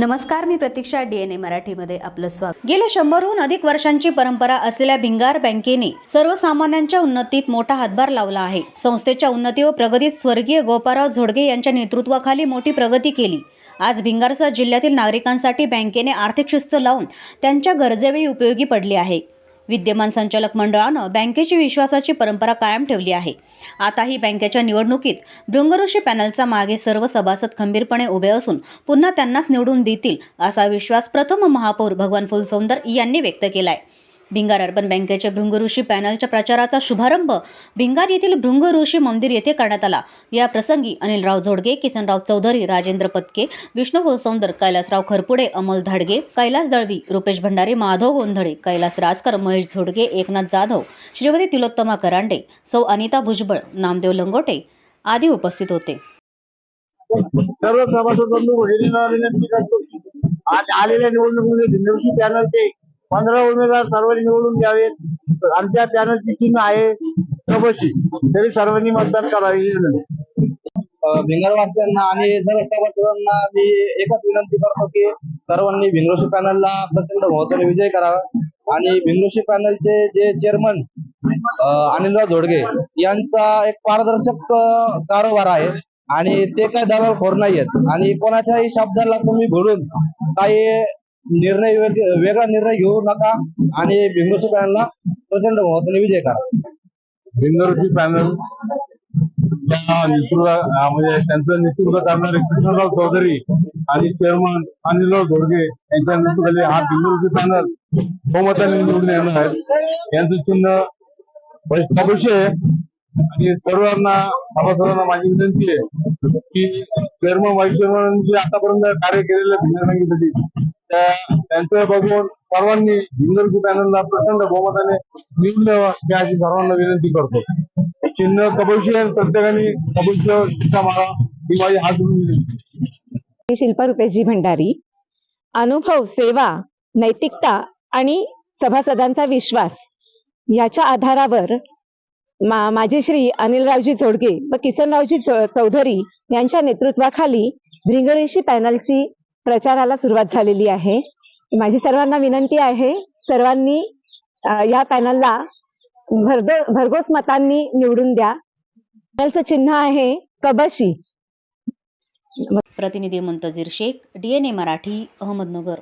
नमस्कार मी प्रतीक्षा डीएनए मराठीमध्ये आपलं स्वागत. गेल्या शंभरहून अधिक वर्षांची परंपरा असलेल्या भिंगार बँकेने सर्वसामान्यांच्या उन्नतीत मोठा हातभार लावला आहे. संस्थेच्या उन्नती व प्रगतीत स्वर्गीय गोपाराव झोडगे यांच्या नेतृत्वाखाली मोठी प्रगती केली. आज भिंगारसह जिल्ह्यातील नागरिकांसाठी बँकेने आर्थिक शिस्त लावून त्यांच्या गरजेवेळी उपयोगी पडली आहे. विद्यमान संचालक मंडळानं बँकेची विश्वासाची परंपरा कायम ठेवली आहे. आताही बँकेच्या निवडणुकीत भृंगऋषी पॅनलचा मागे सर्व सभासद खंबीरपणे उभे असून पुन्हा त्यांनाच निवडून देतील असा विश्वास प्रथम महापौर भगवान फुलसौंदर यांनी व्यक्त केला आहे भिंगार अर्बन बँकेचे भृंगऋषी पॅनलच्या प्रचाराचा शुभारंभ भिंगार येथील भृंगऋषी मंदिर येथे करण्यात आला. या प्रसंगी अनिलराव झोडगे किसनराव चौधरी राजेंद्र पत्के विष्णू फुलसौंदर कैलासराव खरपुडे अमोल धाडगे कैलास दळवी रुपेश भंडारे माधव गोंधळे कैलास राजकर महेश झोडगे एकनाथ जाधव श्रीमती तिलोत्तमा करांडे सौ अनिता भुजबळ नामदेव लंगोटे आदी उपस्थित होते. सर्व सभासद बंधू भगिनींना विनंती करतो. आज आलेल्या निवडणुकीमध्ये भिंडवशी पॅनलचे पंधरा उमेदवार सर्वांनी निवडून द्यावेत आमच्या पॅनलची चिन्ह आहे कबशी तरी सर्वांनी मतदान करावे ही विनंती. भिंगरवासियांना आणि सर्व सभासदांना मी एकच विनंती करतो की सर्वांनी भिंगरोशी पॅनलला प्रचंड बहुमताने विजय करावा आणि भिंगरोशी पॅनलचे जे चेअरमन अनिलराव झोडगे यांचा एक पारदर्शक कारोबार आहे. आणि ते काय दलालखोर नाही आहेत आणि कोणाच्याही शब्दाला तुम्ही भरून काही निर्णय वेगळा निर्णय घेऊ नका आणि भिंगरोशी पॅनलला प्रचंड बहुमताने विजय करा. भिंगऋषी पॅनल नेतृत्व म्हणजे त्यांचं नेतृत्व करणारे कृष्णराव चौधरी आणि चेअरमन अनिलराव झोडगे यांच्या नेतृत्वाखाली हा भिंगऋषी पॅनल बहुमताने निवडून येणार आहे. यांचं चिन्ह कबशी आहे. आणि सर्वांना सभासदांना माझी विनंती आहे की चेअरमन व्हाईस चेअरमन जे आतापर्यंत कार्य केलेलं आहे बँकेसाठी त्यांचं बघून सर्वांनी भिंगरची पॅनलला प्रचंड बहुमताने निवडून द्यावं मी अशी सर्वांना विनंती करतो. चिन्ह कबशी आहे प्रत्येकाने कबशीवर शिक्षा मारा ही माझी हात विनंती. शिल्पा रुपेशजी भंडारी. अनुभव सेवा नैतिकता आणि सभासदांचा विश्वास याच्या आधारावर मा माझे श्री अनिलरावजी जोडगे व किसनरावजी चौ- चौधरी यांच्या नेतृत्वाखाली भिंगरेशी पॅनलची प्रचाराला सुरुवात झालेली आहे. माझी सर्वांना विनंती आहे सर्वांनी या पॅनलला भरदो भरघोस मतांनी निवडून द्या. पॅनलचं चिन्ह आहे कबशी. प्रतिनिधी मुंतजीर शेख डीएनए मराठी अहमदनगर.